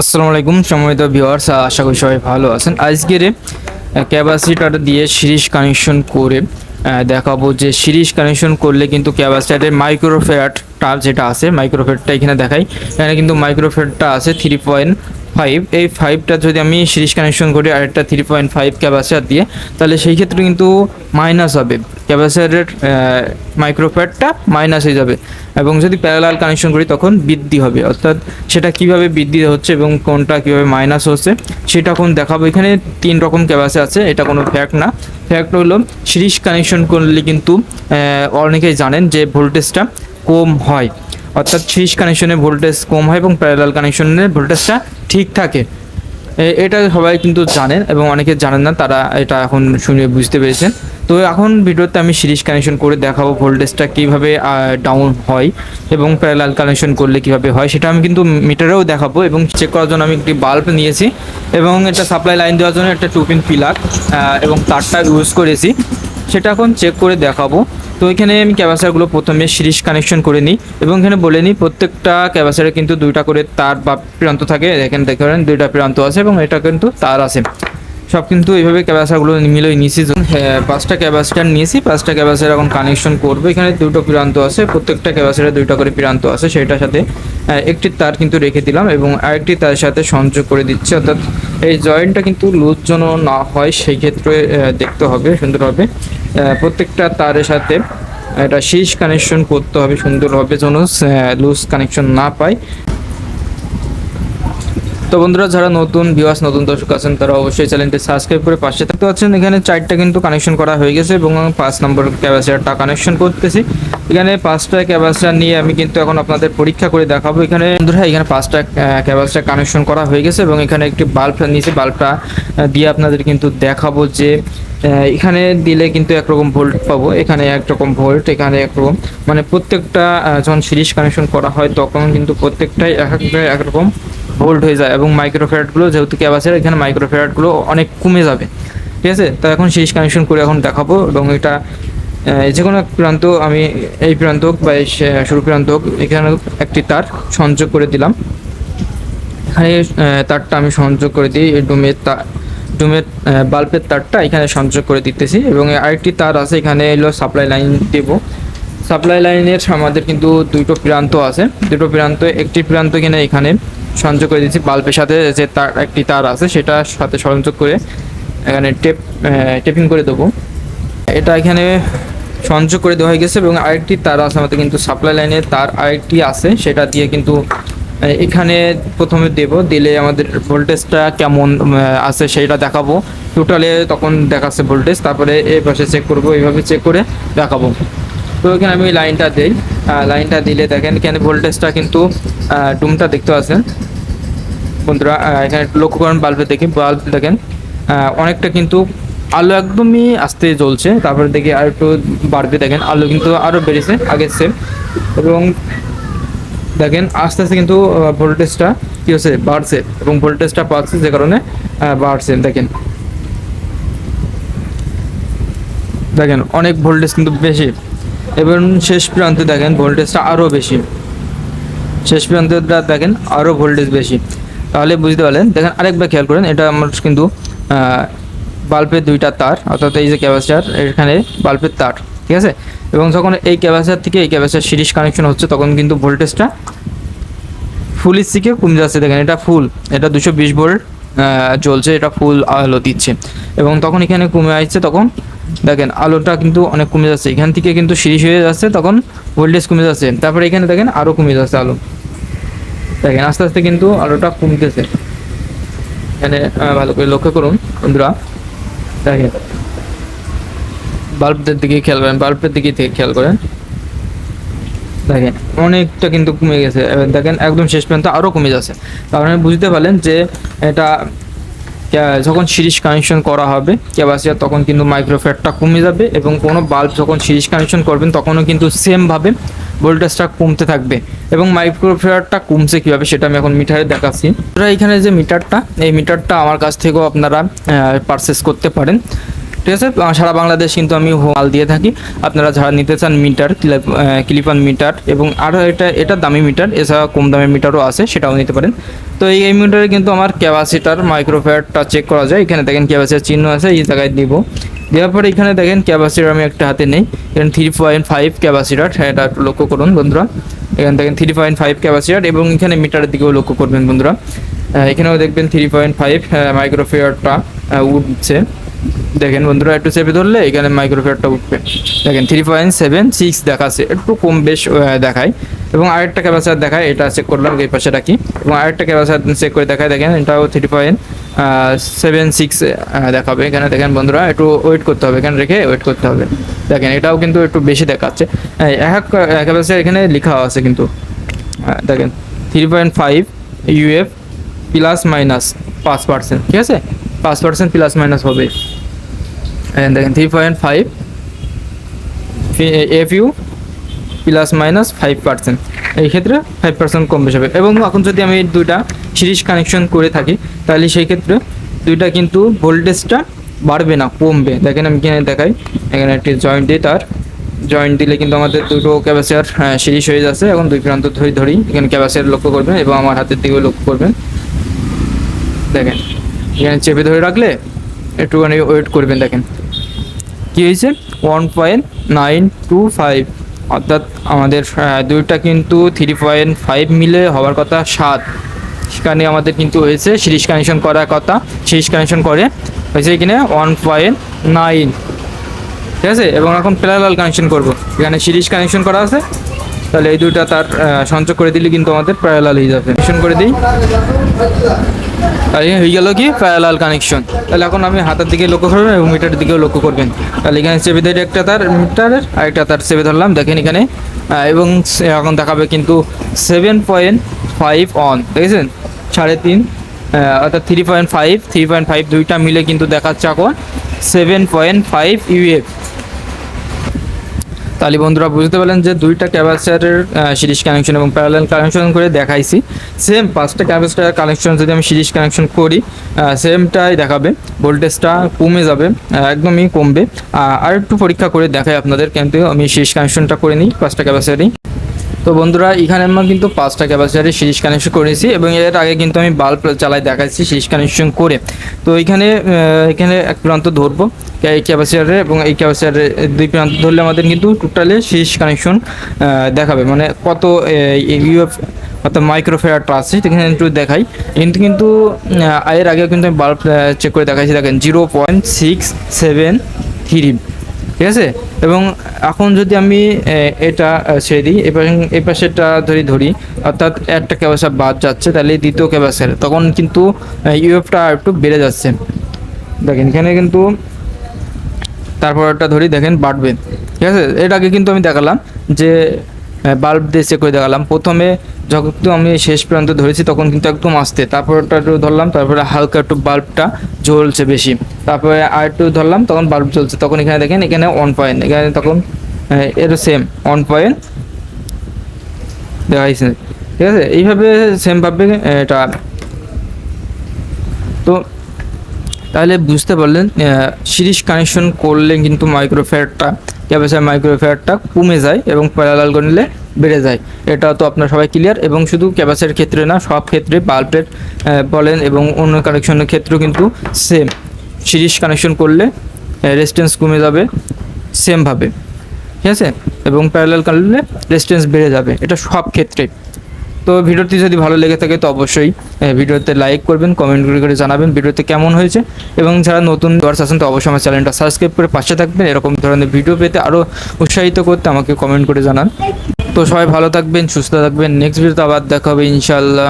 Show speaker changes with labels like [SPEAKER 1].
[SPEAKER 1] আসসালামু আলাইকুম সম্মানিত ভিউয়ার্স আশা করি সবাই ভালো আছেন। আজকের ক্যাপাসিটার দিয়ে সিরিজ কানেকশন করে দেখাবো যে সিরিজ কানেকশন করলে কিন্তু ক্যাপাসিটারের মাইক্রোফেয়ারটা যেটা আছে মাইক্রোফেয়ারটা এখানে দেখাই। এখানে কিন্তু মাইক্রোফেয়ারটা আছে থ্রি পয়েন্ট ফাইভ এই ফাইভটা যদি আমি সিরিজ কানেকশন করি, আরেকটা থ্রি পয়েন্ট ফাইভ ক্যাপাসিটার দিয়ে, তাহলে সেই ক্ষেত্রে কিন্তু মাইনাস হবে। ক্যাপাসিটারের মাইক্রোফেয়ারটা মাইনাস হয়ে যাবে। এবং যদি প্যারালাল কানেকশন করি, তখন বৃদ্ধি হবে। অর্থাৎ সেটা কীভাবে বৃদ্ধি হচ্ছে এবং কোনটা কীভাবে মাইনাস হচ্ছে, সেটা এখন দেখাবো। এখানে তিন রকম ক্যাপাসি আছে, এটা কোনো ফ্যাক্ট না। ফ্যাক্ট হলো, সিরিজ কানেকশন করলে কিন্তু অনেকেই জানেন যে ভোল্টেজটা কম হয়। অর্থাৎ সিরিজ কানেকশনে ভোল্টেজ কম হয় এবং প্যারালাল কানেকশনে ভোল্টেজটা ঠিক থাকে। এটা সবাই কিন্তু জানেন এবং অনেকে জানেন না, তারা এটা এখন শুনে বুঝতে পেরেছেন। তো এখন ভিডিওতে আমি সিরিজ কানেকশন করে দেখাবো ভোল্টেজটা কীভাবে ডাউন হয় এবং প্যারালাল কানেকশন করলে কীভাবে হয়, সেটা আমি কিন্তু মিটারেও দেখাবো এবং চেক করার জন্য আমি একটি বাল্ব নিয়েছি এবং এটা সাপ্লাই লাইন দেওয়ার জন্য একটা টু পিন পিলার এবং তারটা ইউজ করেছি। সেটা এখন চেক করে দেখাবো। তো এখানে আমি ক্যাপাসিটারগুলো প্রথমে সিরিজ কানেকশন করে নিই এবং এখানে বলে নিই প্রত্যেকটা ক্যাপাসারে কিন্তু দুইটা করে তার বা প্রান্ত থাকে। এখানে দেখতে পারেন দুইটা প্রান্ত আছে এবং এটা কিন্তু তার আছে। সব কিন্তু এইভাবে ক্যাপাসিটারগুলো মিলে নিয়েছি। হ্যাঁ, পাঁচটা ক্যাপাসিটার নিয়েছি পাঁচটা ক্যাপাসিটার এখন কানেকশন করব। এখানে দুটো প্রান্ত আছে প্রত্যেকটা ক্যাপাসিটার দুইটা করে প্রান্ত আছে। সেটার সাথে আহ, একটি তার কিন্তু রেখে দিলাম এবং আরেকটি তার সাথে সংযোগ করে দিচ্ছি। অর্থাৎ এই জয়েন্টটা কিন্তু লুজ যেন না হয় সেই ক্ষেত্রে দেখতে হবে সুন্দরভাবে। প্রত্যেকটা তারের সাথে এটা শীষ কানেকশন করতে হবে সুন্দরভাবে যেন লুজ কানেকশন না পায়। তো বন্ধুরা, যারা নতুন ভিউয়ার্স নতুন দর্শক আছেন, তারা অবশ্যই চ্যানেলটি সাবস্ক্রাইব করে পাশে থাকতে পারছেন এখানে চারটা কিন্তু কানেকশন করা হয়ে গেছে এবং পাঁচ নম্বর ক্যাপাসিটারটা কানেকশন করতেছি। এখানে পাঁচটা ক্যাপাসিটার নিয়ে আমি কিন্তু এখন আপনাদের পরীক্ষা করে দেখাবো। এখানে বন্ধুরা, এখানে পাঁচটা ক্যাপাসিটার কানেকশন করা হয়ে গেছে এবং এখানে একটি বাল্ব নিয়েছি বাল্বটা দিয়ে আপনাদের কিন্তু দেখাবো যে এখানে দিলে কিন্তু একরকম ভোল্ট পাবো। এখানে একরকম ভোল্ট, এখানে একরকম মানে প্রত্যেকটা যখন সিরিজ কানেকশন করা হয়, তখন কিন্তু প্রত্যেকটাই এক একটা একরকম ভোল্ট হয়ে যায় এবং মাইক্রোফেরাটগুলো যেহেতু ক্যাপাসিটার এখানে মাইক্রোফেরাটগুলো অনেক কমে যাবে। ঠিক আছে? তো এখন সিরিজ কানেকশন করে এখন দেখাবো এবং এটা যে কোনো এক প্রান্ত আমি এই প্রান্ত হোক বা এই শুরু প্রান্ত হোক এখানে একটি তার সংযোগ করে দিলাম। এখানে তারটা আমি সংযোগ করে দিই ডোমের তার ডোমের বাল্বের তারটা এখানে সংযোগ করে দিতেছি এবং আরেকটি তার আছে, এখানে এলো সাপ্লাই লাইন দেবো। সাপ্লাই লাইনের আমাদের কিন্তু দুটো প্রান্ত আছে। দুটো প্রান্ত, একটি প্রান্ত কিনে এখানে সংযোগ করে দিচ্ছি বাল্বের সাথে যে তার, একটি তার আছে সেটার সাথে সংযোগ করে এখানে টেপ টেপিং করে দেবো। এটা এখানে সংযোগ করে দেওয়া হয়ে গেছে এবং আরেকটি তার আছে আমাদের কিন্তু সাপ্লাই লাইনের তার আরেকটি আছে, সেটা দিয়ে কিন্তু এখানে প্রথমে দেব, দিলে আমাদের ভোল্টেজটা কেমন আছে সেটা দেখাবো। টোটালে তখন দেখাচ্ছে ভোল্টেজ তারপরে এই পাশে চেক করব, এইভাবে চেক করে দেখাবো। তো এখানে আমি লাইনটা দিই। লাইনটা দিলে দেখেন, এখানে ভোল্টেজটা কিন্তু ডুমটা দেখতে পাচ্ছেন। বন্ধুরা এখানে লক্ষ্য করেন, বাল্বে দেখি, বাল্ব দেখেন। অনেকটা কিন্তু আলো একদমই আস্তে জ্বলছে, তারপরে দেখি আর একটু বাড়বে, দেখেন, আলো কিন্তু আরও বেড়েছে আগের সেম এবং দেখেন, আস্তে আস্তে কিন্তু ভোল্টেজটা কী হচ্ছে, বাড়ছে এবং ভোল্টেজটা পাচ্ছে যে কারণে বাড়ছে। দেখেন। দেখেন, অনেক ভোল্টেজ কিন্তু বেশি। এবং শেষ প্রান্তে দেখেন ভোল্টেজটা আরও বেশি। শেষ প্রান্তটা দেখেন আরও ভোল্টেজ বেশি। তাহলে বুঝতে পারলেন। দেখেন, আরেকবার খেয়াল করেন, এটা আমার কিন্তু বাল্বের দুইটা তার, অর্থাৎ এই যে ক্যাপাসিটার এখানে বাল্বের তার। ঠিক আছে? এবং যখন এই ক্যাপাসিটার থেকে এই ক্যাপাসিটার সিরিজ কানেকশন হচ্ছে, তখন কিন্তু ভোল্টেজটা ফুল থেকে কমে যাচ্ছে। দেখেন, এটা ফুল এটা দুশো বিশ ভোল্ট চলছে এটা ফুল আলো দিচ্ছে। এবং তখন এখানে কমে আসছে, তখন দেখেন, আলোটা কিন্তু অনেক কমে যাচ্ছে। এখান থেকে কিন্তু সিরিজ হয়ে যাচ্ছে, তখন ভোল্টেজ কমে যাচ্ছে। তারপরে এখানে দেখেন আরও কমে যাচ্ছে আলো। দেখেন, আস্তে আস্তে কিন্তু আলোটা কমতেছে। এখানে ভালো করে লক্ষ্য করুন, বন্ধুরা। দেখেন বাল্বদের দিকে খেয়াল করেন, বাল্বের দিকে থেকে খেয়াল করেন। দেখেন, অনেকটা কিন্তু কমে গেছে। দেখেন, একদম শেষ পর্যন্ত আরও কমে যাচ্ছে। তার মানে বুঝতে পারলেন যে এটা যখন সিরিজ কানেকশন করা হবে, ক্যাপাসিটার তখন কিন্তু মাইক্রোফ্যাটটা কমে যাবে এবং কোনো বাল্ব যখন সিরিজ কানেকশন করবেন, তখনও কিন্তু সেমভাবে ভোল্টেজটা কমতে থাকবে। এবং মাইক্রোফ্যাটটা কমছে কীভাবে, সেটা আমি এখন মিটারে দেখাচ্ছি। আপনারা এখানে যে মিটারটা, এই মিটারটা আমার কাছ থেকেও আপনারা পারচেস করতে পারেন। ঠিক আছে? সারা বাংলাদেশ কিন্তু আমি হো- মাল দিয়ে থাকি। আপনারা যারা নিতে চান মিটার ক্লিপান মিটার এবং আরও এটা এটা দামি মিটার, এছাড়া কম দামের মিটারও আছে, সেটাও নিতে পারেন। তো এই এই মিটারে কিন্তু আমার ক্যাপাসিটার মাইক্রোফেয়ারটা চেক করা যায়। এখানে দেখেন ক্যাপাসিটার চিহ্ন আছে, এই জায়গায় দিব। দেওয়ার পরে এখানে দেখেন ক্যাপাসিটার আমি একটা হাতে নেই। এখানে থ্রি পয়েন্ট ফাইভ ক্যাপাসিটার হ্যাঁ এটা একটু লক্ষ্য করুন বন্ধুরা। এখানে দেখেন থ্রি পয়েন্ট ফাইভ ক্যাপাসিটার এবং এখানে মিটারের দিকেও লক্ষ্য করবেন বন্ধুরা। এখানেও দেখবেন থ্রি পয়েন্ট ফাইভ মাইক্রোফেয়ারটা উঠছে। দেখেন বন্ধুরা, একটু চেপে ধরলে এখানে মাইক্রোফেয়ারটা উঠবে। দেখেন থ্রি পয়েন্ট সেভেন সিক্স দেখাচ্ছে, একটু কম বেশ দেখায়। এবং আরেকটা ক্যাপাসিটার দেখায়, এটা চেক করলাম, এই পাশে রাখি। এবং আরেকটা ক্যাপাসিটার চেক করে দেখায়, দেখেন, এটাও থ্রি পয়েন্ট সেভেন সিক্স দেখাবে। এখানে দেখেন বন্ধুরা, একটু ওয়েট করতে হবে, এখানে রেখে ওয়েট করতে হবে। দেখেন, এটাও কিন্তু একটু বেশি দেখাচ্ছে। এক ক্যাপাসিটার এখানে লেখা আছে কিন্তু। দেখেন three point five UF plus minus পাঁচ পার্সেন্ট ঠিক আছে? পাঁচ পার্সেন্ট প্লাস মাইনাস হবে। দেখেন three point five F U plus minus five percent এই ক্ষেত্রে ফাইভ পার্সেন্ট কম বেশি হবে। এবং এখন যদি আমি দুইটা সিরিজ কানেকশন করে থাকি, তাহলে সেই ক্ষেত্রে দুইটা কিন্তু ভোল্টেজটা বাড়বে না, কমবে। দেখেন আমি এখানে দেখাই। এখানে একটি জয়েন্ট দিই তার জয়েন্ট দিলে কিন্তু আমাদের দুটো ক্যাপাসিটার সিরিজ হয়ে যাচ্ছে। এখন দুই প্রান্ত ধরে ধরি। এখানে ক্যাপাসিয়ার লক্ষ্য করবেন এবং আমার হাতের দিকেও লক্ষ্য করবেন। দেখেন। এখানে চেপে ধরে রাখলে একটুখানি ওয়েট করবেন দেখেন। কি হয়েছে? One point nine two five. অর্থাৎ আমাদের দুইটা কিন্তু থ্রি পয়েন্ট ফাইভ মিলে হওয়ার কথা সাত। সেখানে আমাদের কিন্তু হয়েছে সিরিজ কানেকশন করার কথা। সিরিজ কানেকশন করে হয়েছে এখানে ওয়ান পয়েন্ট নাইন। ঠিক আছে? এবং এখন প্যারালাল কানেকশন করব। এখানে সিরিজ কানেকশন করা আছে। তাহলে এই দুইটা তার সঞ্চয় করে দিলে কিন্তু আমাদের প্যারালাল হয়ে যাবে। মিশন করে দিই। তাহলে হয়ে গেল কি? প্যারালাল কানেকশন তাহলে এখন আমি হাতের দিকে লক্ষ্য করবেন এবং মিটারের দিকেও লক্ষ্য করবেন। তাহলে এখানে চেপে ধরে একটা তার মিটারের আরেকটা তার চেপে ধরলাম। দেখেন এখানে এবং এখন দেখাবে কিন্তু সেভেন পয়েন্ট ফাইভ অন দেখেছেন? সাড়ে তিন অর্থাৎ three point five three point five দুইটা মিলে কিন্তু দেখাচ্ছে এখন সেভেন পয়েন্ট ফাইভ ইউএফ তাহলে বন্ধুরা বুঝতে পারলেন যে দুইটা ক্যাপাসিটারের সিরিজ কানেকশন এবং প্যারালাল কানেকশন করে দেখাইছি। সেম পাঁচটা ক্যাপাসিটার কানেকশন যদি আমি সিরিজ কানেকশন করি সেমটাই দেখাবে। ভোল্টেজটা কমে যাবে একদমই কমবে। আর একটু পরীক্ষা করে দেখাই আপনাদের, কিন্তু আমি সিরিজ কানেকশনটা করে নিই, পাঁচটা ক্যাপাসিটারই তো বন্ধুরা, এখানে আমরা কিন্তু পাঁচটা ক্যাপাসিটারে সিরিজ কানেকশন করেছি এবং এর আগে কিন্তু আমি বাল্ব চালাই দেখাচ্ছি সিরিজ কানেকশন করে। তো এখানে এখানে এক প্রান্ত ধরবো, এই ক্যাপাসিটারে এবং এই ক্যাপাসিটারে দুই প্রান্ত ধরলে আমাদের কিন্তু টোটালে সিরিজ কানেকশন দেখাবে। মানে কত ইউএফ অর্থাৎ মাইক্রোফেয়ারটা আছে এখানে একটু দেখাই। কিন্তু কিন্তু এর আগে কিন্তু আমি বাল্ব চেক করে দেখাইছি দেখেন zero point six seven three ঠিক আছে? এবং এখন যদি আমি এটা ছেড়ে দিই এবার এ পাশেটা ধরি ধরি, অর্থাৎ একটা ক্যাবাসা বাদ যাচ্ছে, তাহলে দ্বিতীয় ক্যাবাসের, তখন কিন্তু ইউএফটা একটু বেড়ে যাচ্ছে। দেখেন, এখানে কিন্তু তারপর একটা ধরি, দেখেন, বাড়বে। ঠিক আছে? এটাকে কিন্তু আমি দেখালাম যে বাল্ব দিয়ে চেক করে দেখালাম। প্রথমে যখন আমি শেষ প্রান্ত ধরেছি, তখন কিন্তু একদম আস্তে। তারপর ওটা একটু ধরলাম, তারপরে হালকা একটু বাল্বটা জ্বলছে বেশি। তারপরে আর একটু ধরলাম, তখন বাল্ব জ্বলছে। তখন এখানে দেখেন, এখানে ওয়ান পয়েন্ট এখানে তখন এর সেম ওয়ান পয়েন্ট দেখাইছে ঠিক আছে? এইভাবে সেমভাবে এটা। তো তাহলে বুঝতে পারলেন সিরিজ কানেকশন করলে কিন্তু মাইক্রোফেয়ারটা ক্যাপাসিটার মাইক্রোফেয়ারটা কমে যায় এবং প্যারালাল করলে বেড়ে যায়। এটা তো আপনার সবাই ক্লিয়ার এবং শুধু ক্যাপাসিটার ক্ষেত্রে না, সব ক্ষেত্রে বাল্বের বলেন এবং অন্য কানেকশনের ক্ষেত্রেও কিন্তু সেম সিরিজ কানেকশন করলে রেসিস্টেন্স কমে যাবে সেমভাবে ঠিক আছে? এবং প্যারালাল করলে রেসিস্টেন্স বেড়ে যাবে। এটা সব ক্ষেত্রে। তো ভিডিওটি যদি ভালো লেগে থাকে তো অবশ্যই ভিডিওতে লাইক করবেন কমেন্ট করে করে জানাবেন ভিডিওতে কেমন হয়েছে। এবং যারা নতুন দর্শ আছেন তো অবশ্যই আমার চ্যানেলটা সাবস্ক্রাইব করে পাশে থাকবেন। এরকম ধরনের ভিডিও পেতে আরও উৎসাহিত করতে আমাকে কমেন্ট করে জানান। তো সবাই ভালো থাকবেন, সুস্থ থাকবেন। নেক্সট ভিডিওতে আবার দেখা হবে ইনশাল্লাহ